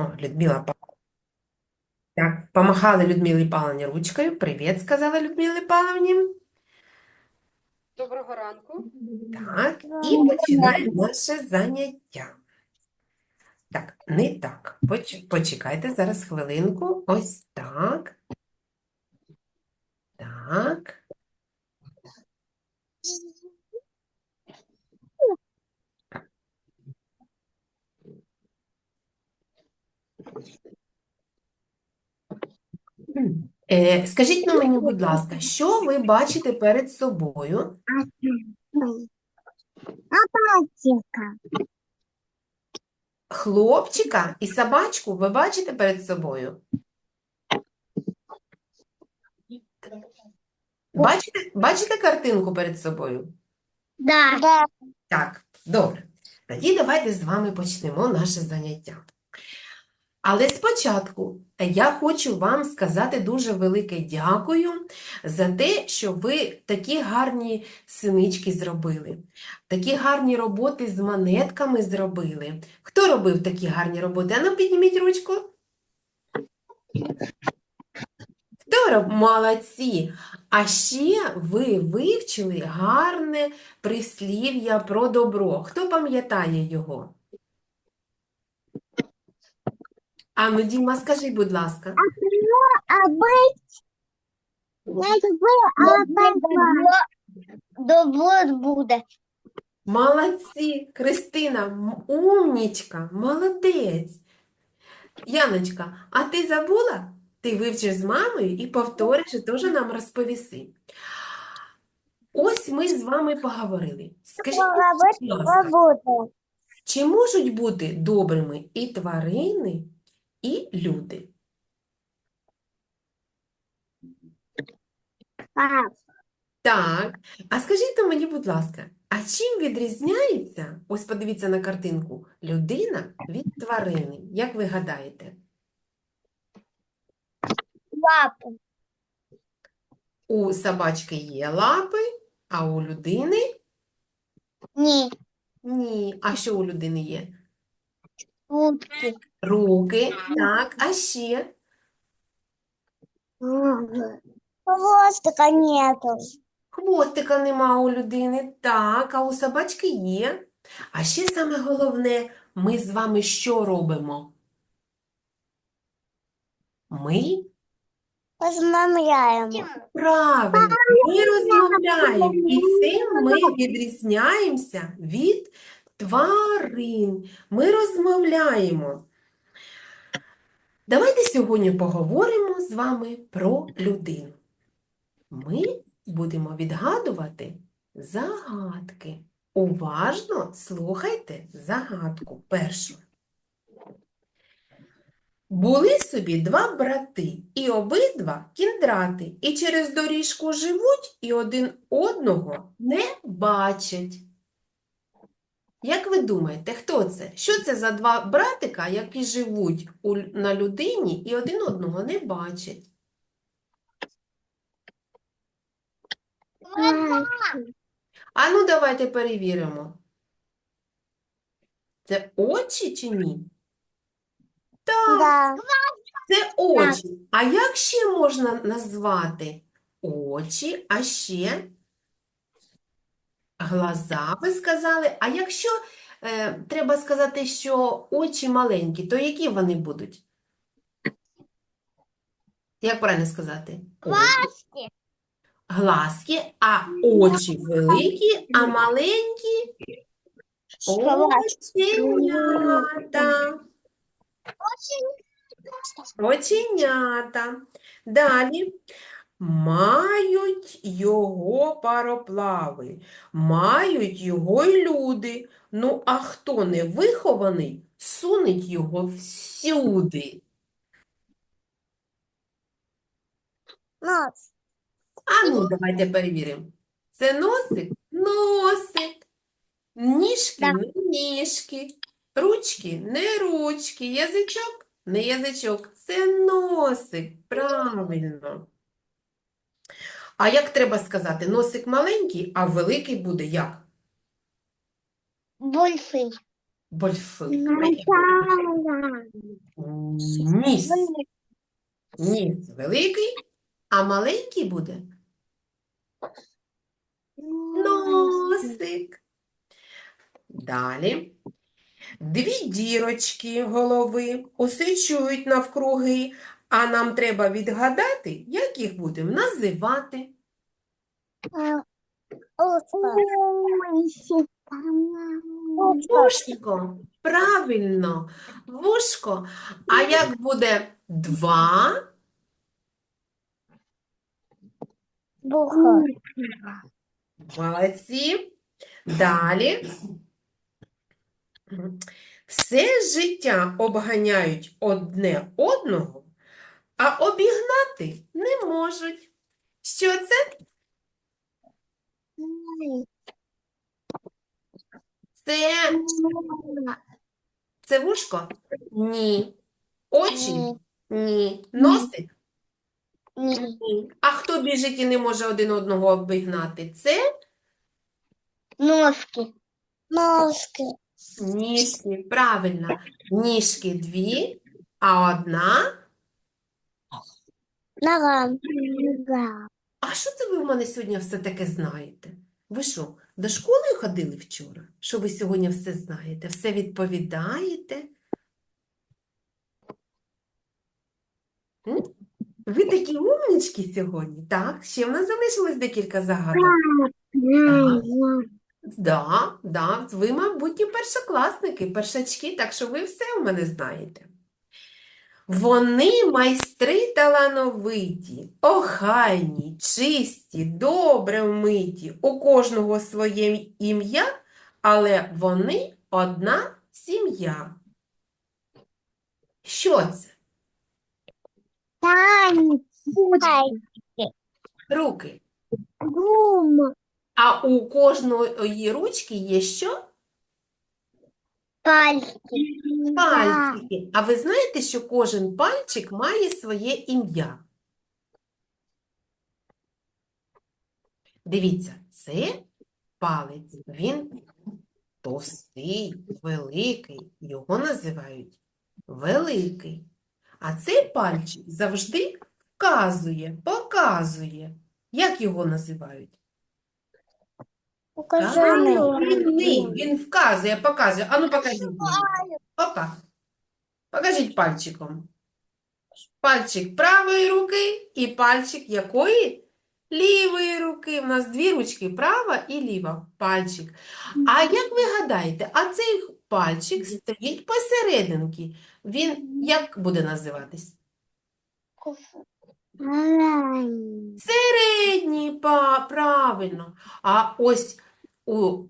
О, Людмила. Так, помахали Людмилі Павловні ручкою. Привіт, сказала Людмилі Павловні. Доброго ранку. Так, і починаємо наше заняття. Так, не так. Поч- Почекайте зараз хвилинку. Ось так. Так. Е, скажіть ну мені, будь ласка, що ви бачите перед собою? Апатика. Хлопчика і собачку ви бачите перед собою? Бачите, бачите картинку перед собою? Да. Так, добре. Тоді давайте з вами почнемо наше заняття. Але спочатку я хочу вам сказати дуже велике дякую за те, що ви такі гарні синички зробили, такі гарні роботи з монетками зробили. Хто робив такі гарні роботи? Ану, підніміть ручку. Хто. Молодці! А ще ви вивчили гарне прислів'я про добро. Хто пам'ятає його? Ану, Діма, скажи, будь ласка. А быть, якби апатика. Добро буде. Молодці, Кристина, м- умнічка, молодець. Яночка, а ти забула? Ти вивчиш з мамою і повториш, і теж нам розповіси. Ось ми ж з вами поговорили. Скажіть, будь ласка, Робота. чи можуть бути добрими і тварини, і люди? Так. А скажіть то мені, будь ласка, а чим відрізняється, ось подивіться на картинку, людина від тварини? Як ви гадаєте? Лапи. У собачки є лапи, а у людини Ні. ні. А що у людини є? Утки. Руки, так, а ще? Хвостика нету. Хвостика нема у людини, так, а у собачки є. А ще саме головне, ми з вами що робимо? Ми Розмовляємо. Правильно, ми розмовляємо, і цим ми відрізняємося від тварин. Ми розмовляємо. Давайте сьогодні поговоримо з вами про людину. Ми будемо відгадувати загадки. Уважно слухайте загадку першу. Були собі два брати, і обидва кіндрати, і через доріжку живуть, і один одного не бачать. Як ви думаєте, хто це? Що це за два братика, які живуть у, на людині і один одного не бачать? А ну давайте перевіримо. Це очі чи ні? Так. Да. Це очі. А як ще можна назвати очі, а ще глаза, ви сказали. А якщо е, треба сказати, що очі маленькі, то які вони будуть? Як правильно сказати? Очі. Глазки, а очі великі, а маленькі оченята. Оченята. Далі. Мають його пароплави, мають його й люди. Ну, а хто не вихований, сунить його всюди. Нос. А ну, давайте перевіримо. Це носик? Носик. Ніжки? Да. Не ніжки. Ручки? Не ручки. Язичок? Не язичок. Це носик. Правильно. А як треба сказати? Носик маленький, а великий буде як? Больший. Большой. Ніс. Ніс великий, а маленький буде носик. Далі. Дві дірочки голови освічують навкруги, а нам треба відгадати, як їх будемо називати. Вушко, правильно, вушко. А як буде два? Молодці. Далі. Все життя обганяють одне одного, а обігнати не можуть. Що це? Це, це вушко? Ні. Очі? Ні. Носик? Ні. А хто біжить і не може один одного обігнати? Це Носки. Носки. ніжки. Правильно. Ніжки дві, а одна. Нога. Нога. А що це ви в мене сьогодні все таке знаєте? Ви що, до школи ходили вчора? Що ви сьогодні все знаєте? Все відповідаєте? М? Ви такі умнічки сьогодні, так? Ще в нас залишилось декілька загадок. Да, да, ви, мабутні, першокласники, першачки, так що ви все у мене знаєте. Вони майстри талановиті, охайні, чисті, добре вмиті, у кожного своє ім'я, але вони одна сім'я. Що це? Танці. Руки. Гум. А у кожної ручки є що? Пальці. Пальчики. А ви знаєте, що кожен пальчик має своє ім'я? Дивіться, це палець. Він товстий, великий. Його називають великий. А цей пальчик завжди вказує, показує. Як його називають? Покажи Правильний. Він вказує, показує. Ану, покажіть мені. Опа. Покажіть пальчиком. Пальчик правої руки і пальчик якої? Лівої руки. У нас дві ручки, права і ліва. Пальчик. А як ви гадаєте, а цей пальчик стоїть посерединки. Він як буде називатись? Середній, правильно. А ось у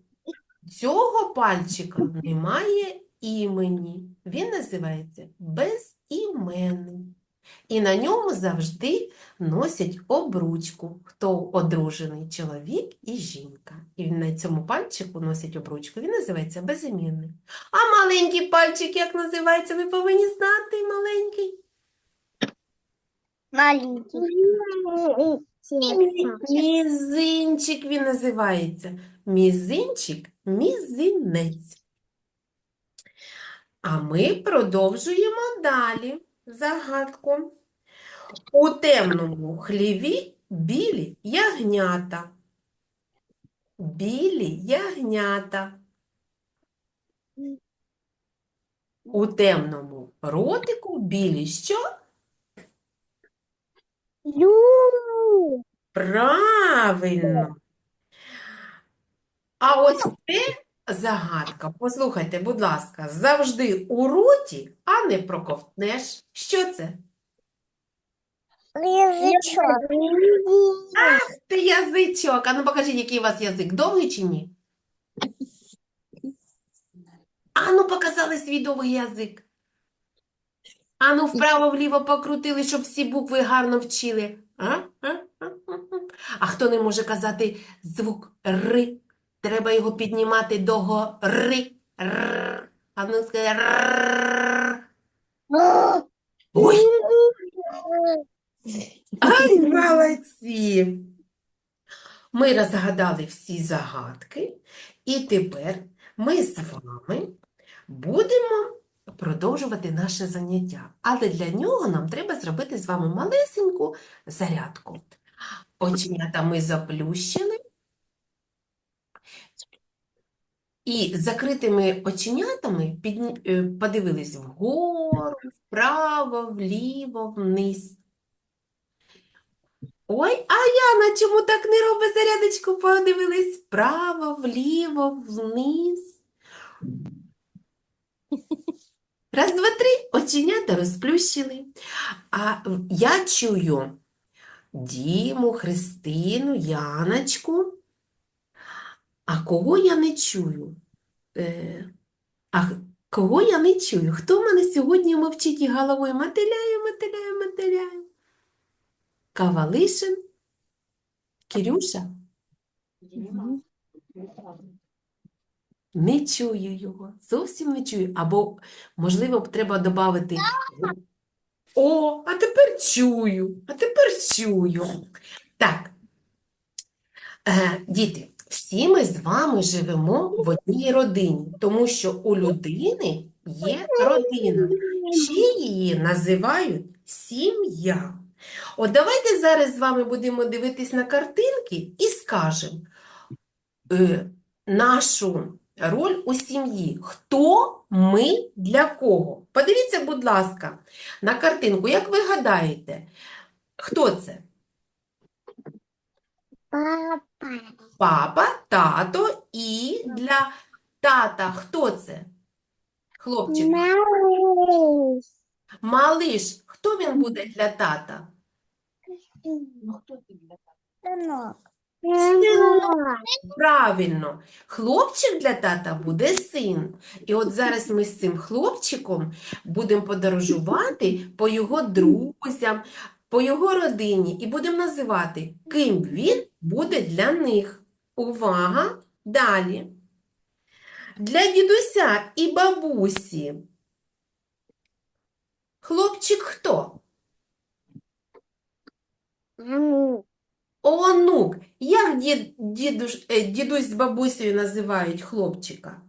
цього пальчика немає імені. Він називається безіменний. І на ньому завжди носять обручку, хто одружений чоловік і жінка. І на цьому пальчику носять обручку. Він називається безіменний. А маленький пальчик як називається? Ви повинні знати маленький. Маленький. Мізинчик він називається. Мізинчик, мізинець. А ми продовжуємо далі загадку. У темному хліві білі ягнята. Білі ягнята. У темному ротику білі що? Ю. Правильно. А ось це загадка. Послухайте, будь ласка, завжди у роті, а не проковтнеш. Що це? Язичок. Це язичок. А ну покажіть, який у вас язик, довгий чи ні? А ну показали свій довгий язик. А ну вправо-вліво покрутили, щоб всі букви гарно вчили. А? А? Хто не може казати звук Р? Треба його піднімати до гори. Р. А ну. Ой, ай, молодці! Ми розгадали всі загадки, і тепер ми з вами будемо продовжувати наше заняття. Але для нього нам треба зробити з вами малесеньку зарядку. Оченята ми заплющили. І закритими оченятами підні- е, подивились вгору, вправо, вліво, вниз. Ой, а Яна чому так не робить зарядочку? Подивились вправо, вліво, вниз. Раз, два, три, оченята розплющили. А я чую Діму, Христину, Яночку. А кого я не чую? Е, а кого я не чую? Хто в мене сьогодні мовчить і головою мотиляє, мотиляє, мотиляє? Кавалишин? Кирюша? Не чую його, зовсім не чую. Або, можливо, треба додати. О, а тепер чую, а тепер чую. Так, е, діти, всі ми з вами живемо в одній родині, тому що у людини є родина. Ще її називають сім'я. От давайте зараз з вами будемо дивитись на картинки і скажемо е, нашу роль у сім'ї. Хто ми для кого? Подивіться, будь ласка, на картинку. Як ви гадаєте, хто це? Папа. Папа, тато і для тата хто це? Хлопчик. Малыш. Малиш. Хто він буде для тата? Сынок. Синок. Правильно. Хлопчик для тата буде син. І от зараз ми з цим хлопчиком будемо подорожувати по його друзям, по його родині і будемо називати, ким він буде для них. Увага! Далі. Для дідуся і бабусі. Хлопчик хто? Маму. Онук. Як дід, дідуш, е, дідусь з бабусею називають хлопчика?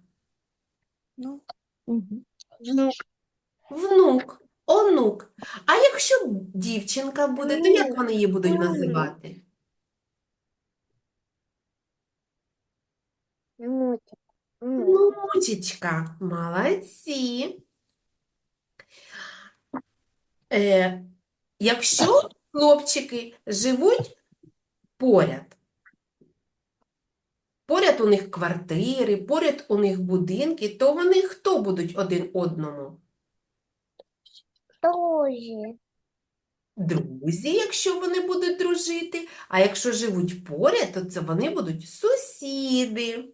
Внук, онук. А якщо дівчинка буде, то як вони її будуть називати? Внучечка, молодці. Е, якщо хлопчики живуть поряд, поряд у них квартири, поряд у них будинки, то вони хто будуть один одному? Тоже. Друзі, якщо вони будуть дружити, а якщо живуть поряд, то це вони будуть сусіди.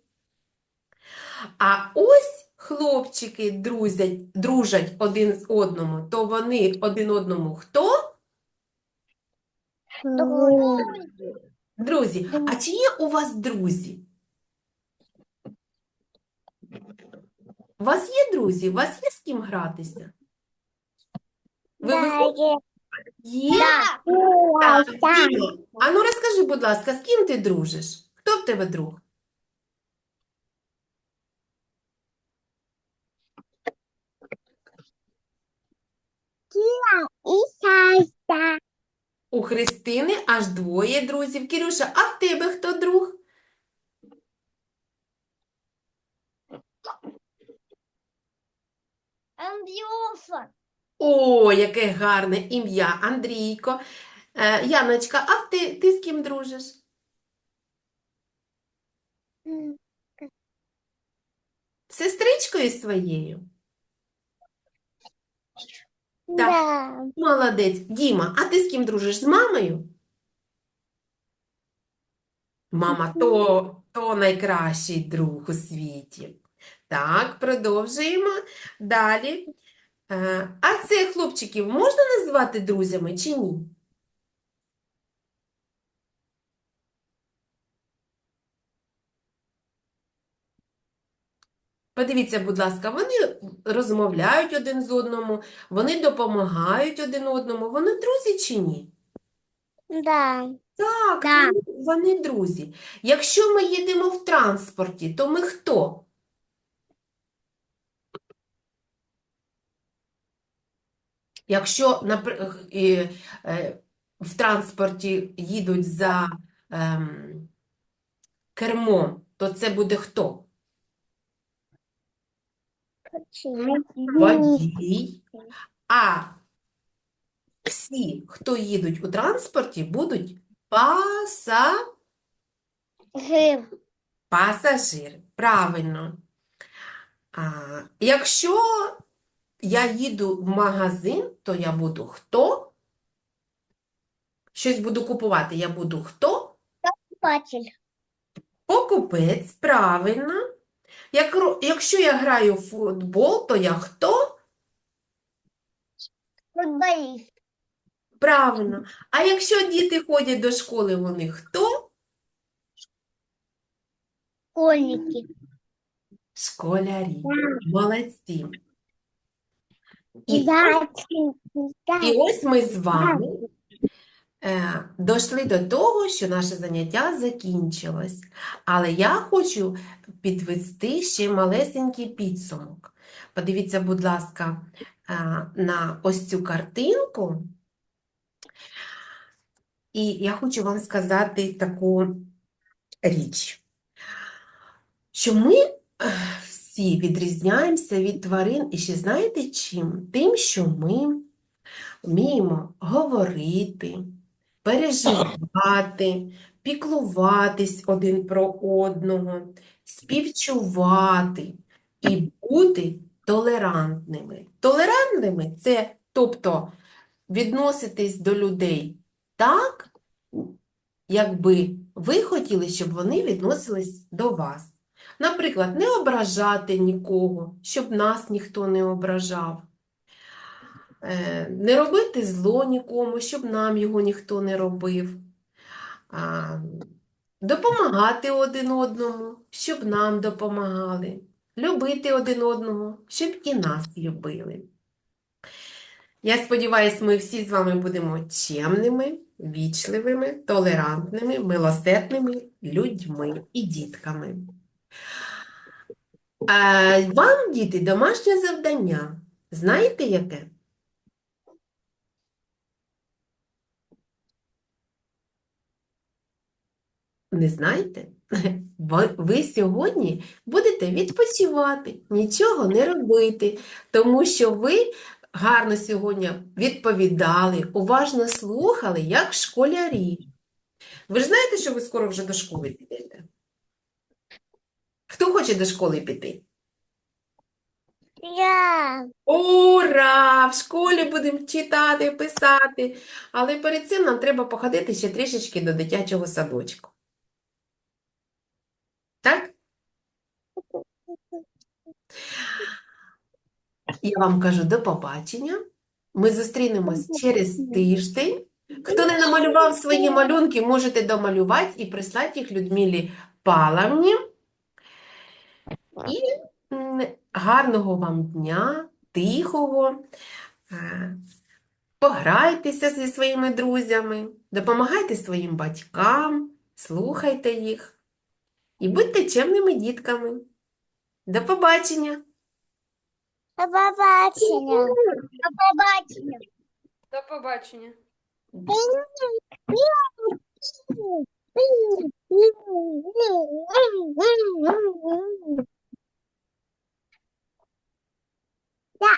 А ось хлопчики друзять, дружать один з одному, то вони один одному хто? Тоже. Друзі. А чи є у вас друзі? У вас є друзі? У вас є з ким гратися? Ви Да, виходите? Є? Да. Так, а ну розкажи, будь ласка, з ким ти дружиш? Хто в тебе друг? И Сася. У Христини аж двоє друзів. Кирюша, а в тебе хто друг? Андрюша. О, яке гарне ім'я, Андрійко. Е, Яночка, а ти, ти з ким дружиш? З Сестричкою своєю? Да. Молодець. Діма, а ти з ким дружиш? З мамою? Мама, то, то найкращий друг у світі. Так, продовжуємо. Далі. Е, А цих хлопчиків можна назвати друзями чи ні? Подивіться, будь ласка, вони розмовляють один з одному, вони допомагають один одному. Вони друзі чи ні? Да. Так, Да. вони, вони друзі. Якщо ми їдемо в транспорті, то ми хто? Якщо напр- е, в транспорті їдуть за ем, кермом, то це буде хто? Водій. А всі, хто їдуть у транспорті, будуть паса... Гриб. пасажири. Правильно. А, якщо я їду в магазин, то я буду хто? Щось буду купувати. Я буду хто? Патель. Покупець, правильно. Як, якщо я граю в футбол, то я хто? Футболист. Правильно. А якщо діти ходять до школи, вони хто? Школьники. Школярі. Молодці. І. І ось ми з вами дійшли до того, що наше заняття закінчилось. Але я хочу підвести ще малесенький підсумок. Подивіться, будь ласка, е, на ось цю картинку. І я хочу вам сказати таку річ, що ми е, всі відрізняємося від тварин, і ще знаєте чим? Тим, що ми вміємо говорити, переживати, піклуватись один про одного, співчувати і бути толерантними. Толерантними це, тобто, відноситись до людей так, якби ви хотіли, щоб вони відносились до вас. Наприклад, не ображати нікого, щоб нас ніхто не ображав. Е, Не робити зло нікому, щоб нам його ніхто не робив. Допомагати один одному, щоб нам допомагали. Любити один одного, щоб і нас любили. Я сподіваюся, ми всі з вами будемо чемними, вічливими, толерантними, милосердними людьми і дітками. Вам, діти, домашнє завдання. Знаєте яке? Не знаєте? Ви, сьогодні будете відпочивати, нічого не робити, тому що ви гарно сьогодні відповідали, уважно слухали, як школярі. Ви ж знаєте, що ви скоро вже до школи підете? Хто хоче до школи піти? Я. Ура! В школі будемо читати, писати. Але перед цим нам треба походити ще трішечки до дитячого садочку. Так? Я вам кажу до побачення. Ми зустрінемось через тиждень. Хто не намалював свої малюнки, можете домалювати і прислати їх Людмилі Палавні. І гарного вам дня, тихого. Е, Пограйтеся зі своїми друзями, допомагайте своїм батькам, слухайте їх і будьте чемними дітками. До побачення! До побачення. До побачення. До побачення. М-м-м.